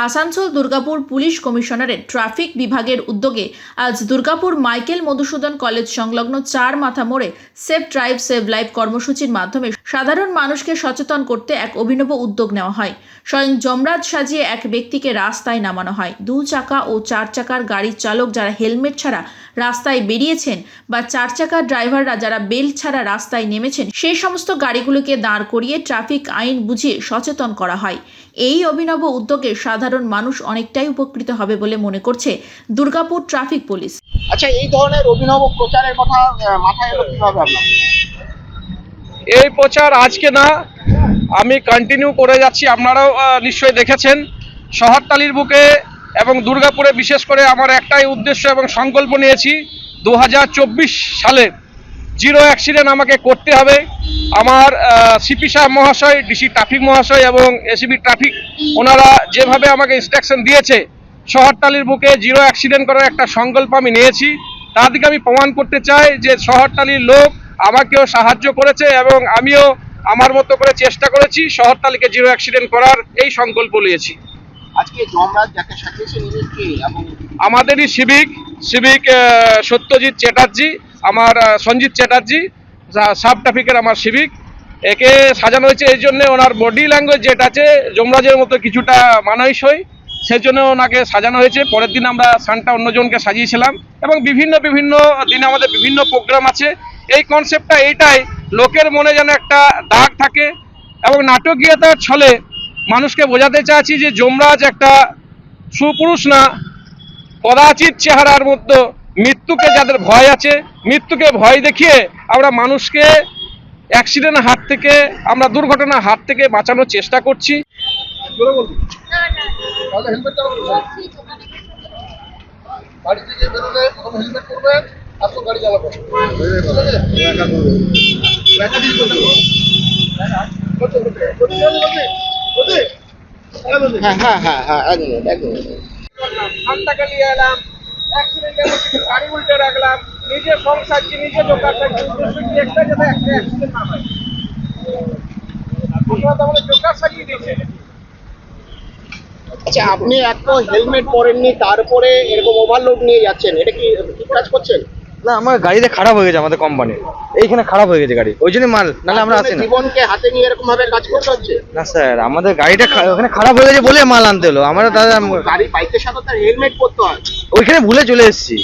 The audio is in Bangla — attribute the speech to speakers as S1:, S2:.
S1: আসানসোল দুর্গাপুর পুলিশ কমিশনারের ট্রাফিক বিভাগের উদ্যোগে আজ দুর্গাপুর মাইকেল মধুসূদন কলেজ সংলগ্ন চার মাথা মোড়ে সেভ ড্রাইভ সেভ লাইফ কর্মসূচির মাধ্যমে সাধারণ মানুষকে সচেতন করতে এক অভিনব উদ্যোগ নেওয়া হয়। স্বয়ং যমরাজ সাজিয়ে এক ব্যক্তিকে রাস্তায় নামানো হয়। দু চাকা ও চার চাকার গাড়ির চালক যারা হেলমেট ছাড়া রাস্তায় বেরিয়েছেন বা চার চাকার ড্রাইভাররা যারা বেল্ট ছাড়া রাস্তায় নেমেছেন, সেই সমস্ত গাড়িগুলোকে দাঁড় করিয়ে ট্রাফিক আইন বুঝিয়ে সচেতন করা হয়। এই অভিনব উদ্যোগে সাধারণ মানুষ অনেকটাই উপকৃত হবে বলে মনে করছে দুর্গাপুর ট্রাফিক পুলিশ।
S2: আচ্ছা এই ধরনের অভিনব প্রচারের কথা মাথায় এলো কীভাবে
S3: এই প্রচার আজকে না, আমি কন্টিনিউ করে যাচ্ছি। আপনারাও নিশ্চয়ই দেখেছেন। শহরতালির বুকে এবং দুর্গাপুরে বিশেষ করে আমার একটাই উদ্দেশ্য এবং সংকল্প নিয়েছি দু হাজার চব্বিশ সালে জিরো অ্যাক্সিডেন্ট আমাকে করতে হবে। আমার সিপি সাহেব মহাশয় ডিসি ট্রাফিক মহাশয় এবং এসিবি ট্রাফিক, ওনারা যেভাবে আমাকে ইনস্ট্রাকশন দিয়েছে শহরতালির বুকে জিরো অ্যাক্সিডেন্ট করার একটা সংকল্প আমি নিয়েছি। তার দিকে আমি প্রমাণ করতে চাই যে শহরতালির লোক আমাকেও সাহায্য করেছে এবং আমিও আমার মতো করে চেষ্টা করেছি শহরতালিকে জিরো অ্যাক্সিডেন্ট করার এই সংকল্প নিয়েছি।
S2: আজকে যমরাজ যাকে সাজিয়েছেন ইনি কে এবং
S3: আমাদেরই সিভিক সিভিক সত্যজিৎ চ্যাটার্জি আমার সঞ্জিত চ্যাটার্জি সাব ট্রাফিকের আমার সিভিক একে সাজানো হয়েছে। এই জন্য ওনার বডি ল্যাঙ্গুয়েজ যেটা আছে যমরাজের মতো কিছুটা মানাইসই সেই জন্য ওনাকে সাজানো হয়েছে। পরের দিন আমরা সানটা অন্যজনকে সাজিয়েছিলাম এবং বিভিন্ন বিভিন্ন দিনে আমাদের বিভিন্ন প্রোগ্রাম আছে। এই কনসেপ্টটা এইটাই। লোকের মনে যেন একটা দাগ থাকে এবং নাটকীয়তার ছলে মানুষকে বোঝাতে চাচ্ছি যে যমরাজ একটা সুপুরুষ না, কদাচিৎ চেহারার মধ্যে মৃত্যুকে যাদের ভয় আছে, মৃত্যুকে ভয় দেখিয়ে আমরা মানুষকে অ্যাক্সিডেন্ট হাত থেকে, আমরা দুর্ঘটনার হাত থেকে বাঁচানোর চেষ্টা করছি।
S4: বেরোলে প্রথম হেলমেট তারপর গাড়ি চালাবেন
S2: হ্যাঁ হ্যাঁ হ্যাঁ হ্যাঁ এক মিনিট এক মিনিট।
S3: ঠান্ডাকে এলাম অ্যাক্সিডেন্টের গাড়ি উল্টে রাখলাম নিজে সংসার নিজে দোকান থাকছি উদ্দেশ্য একটা যাতে একটা অ্যাক্সিডেন্ট না হয়। আপনারা তো আমাদের জোকার সাজিয়ে দিয়েছে।
S2: আচ্ছা আপনি এক তো হেলমেট পরেননি তারপরে এরকম ওভারলোড নিয়ে যাচ্ছেন এটা কি ঠিক কাজ করছেন?
S5: না আমার গাড়িতে খারাপ হয়ে গেছে আমাদের কোম্পানি এইখানে খারাপ হয়ে গেছে গাড়ি। ওই জন্য মাল নাহলে আমরা আসি না।
S2: জীবনকে হাতে নিয়ে এরকম ভাবে কাজ করতে হচ্ছে?
S5: না স্যার আমাদের গাড়িটা ওখানে খারাপ হয়ে গেছে বলে মাল আনতে হলো। আমরা দাদা
S2: গাড়ি বাইকের সাথে তার হেলমেট পরতে হয়।
S5: ওইখানে ভুলে চলে এসেছি।